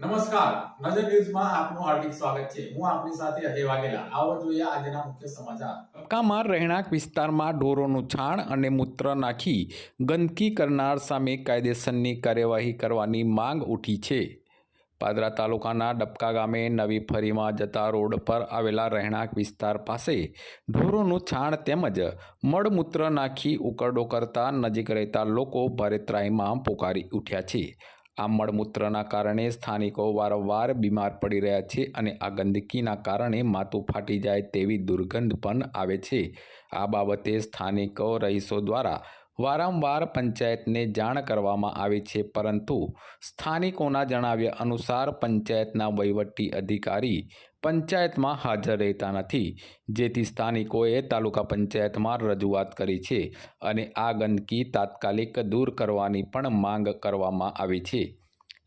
નમસ્કાર. નજર ન્યૂઝમાં આપનું હાર્દિક સ્વાગત છે. હું આપની સાથે અજય વાઘેલા. આવો જોઈએ આજના મુખ્ય સમાચાર. કામાં રહેણાંક વિસ્તારમાં ઢોરોનું છાણ અને મૂત્ર નાખી ગંદકી કરનાર સામે કાયદેસરની કાર્યવાહી કરવાની માંગ ઉઠી છે. પાદરા તાલુકાના ડબકા ગામે નવી ફરીમાં જતા રોડ પર આવેલા રહેણાંક વિસ્તાર પાસે ઢોરોનું છાણ તેમજ મળમૂત્ર નાખી ઉકરડો કરતા નજીક રહેતા લોકો ભારે ત્રાહીમાં પોકારી ઉઠ્યા છે. આ મળમૂત્રના કારણે સ્થાનિકો વારંવાર બીમાર પડી રહ્યા છે અને આ ગંદકીના કારણે માથું ફાટી જાય તેવી દુર્ગંધ પણ આવે છે. આ બાબતે સ્થાનિકો રહીશો દ્વારા વારંવાર પંચાયતને જાણ કરવામાં આવે છે, પરંતુ સ્થાનિકોના જણાવ્યા અનુસાર પંચાયતના વહીવટી અધિકારી પંચાયતમાં હાજર રહેતા નથી. જેથી સ્થાનિકોએ તાલુકા પંચાયતમાં રજૂઆત કરી છે અને આ ગંદકી તાત્કાલિક દૂર કરવાની પણ માંગ કરવામાં આવી છે.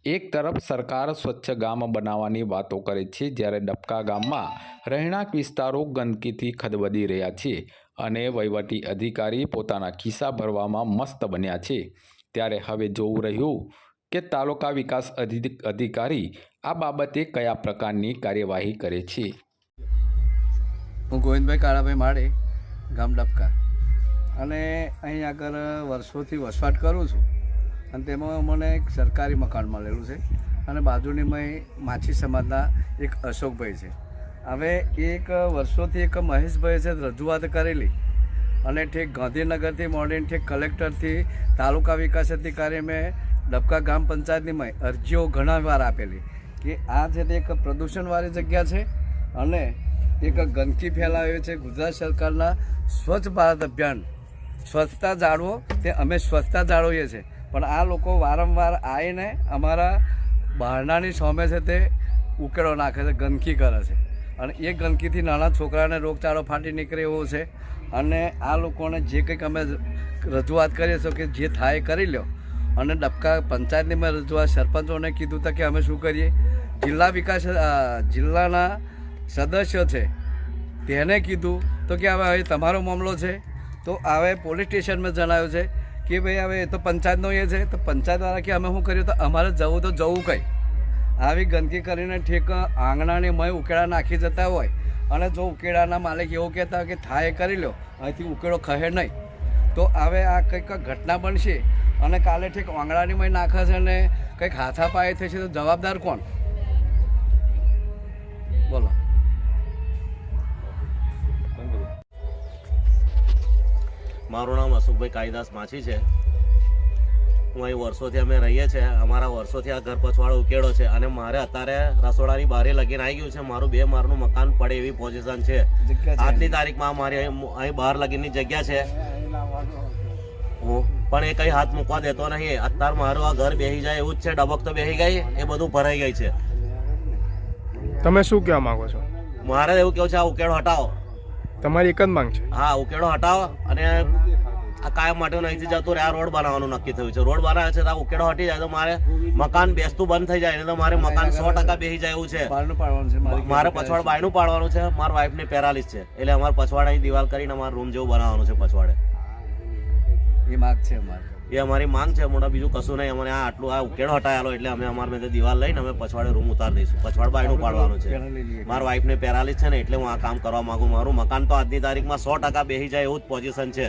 એક તરફ સરકાર સ્વચ્છ ગામ બનાવવાની વાતો કરે છે, જ્યારે ડબકા ગામમાં રહેણાંક વિસ્તારો ગંદકીથી ખદબદી રહ્યા છે અને વહીવટી અધિકારી પોતાના ખિસ્સા ભરવામાં મસ્ત બન્યા છે. ત્યારે હવે જોવું રહ્યું કે તાલુકા વિકાસ અધિ- અધિકારી આ બાબતે કયા પ્રકારની કાર્યવાહી કરે છે. હું ગોવિંદભાઈ કાળાભાઈ માળે ગામ ડબકા. અને અહીં આગળ વર્ષોથી વસવાટ કરું છું. અને તેમાં મને એક સરકારી મકાન મળેલું છે અને બાજુની મેં માછી સમાજના એક અશોકભાઈ છે. હવે એક વર્ષોથી એક મહેશભાઈ છે રજૂઆત કરેલી અને ઠેક ગાંધીનગરથી મોડીને ઠેક કલેક્ટરથી તાલુકા વિકાસ અધિકારી મેં ડબકા ગ્રામ પંચાયતની મેં અરજીઓ ઘણા વાર આપેલી કે આ છે તે એક પ્રદૂષણવાળી જગ્યા છે અને એક ગંદકી ફેલાવે છે ગુજરાત સરકારના સ્વચ્છ ભારત અભિયાન. સ્વચ્છતા જાળવો તે અમે સ્વચ્છતા જાળવીએ છીએ. પણ આ લોકો વારંવાર આવીને અમારા બહારનાની સામે છે તે ઉકેળો નાખે છે, ગંદકી કરે છે. અને એ ગંદકીથી નાના છોકરાને રોગચાળો ફાટી નીકળે એવો છે. અને આ લોકોને જે કંઈક અમે રજૂઆત કરીએ છીએ કે જે થાય કરી લો અને ડબકા પંચાયતની મેં રજૂઆત સરપંચોને કીધું હતું કે અમે શું કરીએ? જિલ્લા વિકાસ જિલ્લાના સદસ્યો છે. તેને કીધું તો કે હવે તમારો મામલો છે. તો હવે પોલીસ સ્ટેશનમાં જણાવ્યું છે કે ભાઈ હવે એ તો પંચાયતનો એ છે, તો પંચાયતવાળા કે અમે શું કર્યું? તો અમારે જવું તો જવું કંઈ. આવી ગંદકી કરીને ઠેક આંગણાને મય ઉકેળા નાખી જતા હોય. અને જો ઉકેળાના માલિક એવું કહેતા કે થાય કરી લો, અહીંથી ઉકેળો ખહે નહીં. તો હવે આ કંઈક ઘટના બનશે. અને કાલે ઠેક આંગણાની મય નાખે છે અને કંઈક હાથાપાય થશે તો જવાબદાર કોણ? બોલો. મારું નામ અશોકભાઈ કાલિદાસ માછી છે. હું અહીં વર્ષોથી અમે રહીએ છીએ. અમારા વર્ષોથી આ ઘર પછવાડો ઉકેળો છે અને મારે અત્યારે રસોડાની બારે લગીને આવી ગયું છે. મારું બે માળનું મકાન પડે એવી પોઝિશન છે. આજની તારીખમાં મારી અહીં બહાર લગીની જગ્યા છે. પણ એ કઈ હાથ મૂકવા દેતો નહીં. અત્યારે મારું આ ઘર બેહી જાય એવું જ છે. ડબક તો બેહી ગઈ એ બધું ભરાઈ ગઈ છે. તમે શું કહેવા માંગો છો? મારે એવું કેવું છે આ ઉકેળો હટાવો. તમારી એક જ માંગ છે. હા ઉકેડો હટાવો અને આ કાયમ માટે અહીંથી જતું રહે આ રોડ બનાવવાનું નક્કી થયું છે. રોડ બનાવે છે તો આ ઉકેડો હટી જાય તો મારે મકાન બેસતું બંધ થઈ જાય ને તો મારે મકાન સો ટકા બેસી જાય એવું છે. બહારનું પાડવાનું છે મારી મારે પછવાડ બાયનું પાડવાનું છે મારા વાઈફને પેરાલિસ છે. એટલે અમારે પછવાડાની દિવાલ કરીને અમારા રૂમ જેવું બનાવવાનું છે પછવાડે. એ માગ છે અમારે. એ અમારી માંગ છે મોટા બીજું કશું નહીં. અમારે આ આટલું આ ઉકેળો હટાયેલો એટલે અમે અમારે મેં દિવાલ લઈને અમે પછવાડે રૂમ ઉતારી દઈશું. પછવાડ બાયનું પાડવાનું છે. મારા વાઈફને પેરાલિસ છે ને એટલે હું આ કામ કરવા માંગુ. મારું મકાન તો આજની તારીખમાં સો ટકા બેસી જાય એવું જ પોઝિશન છે.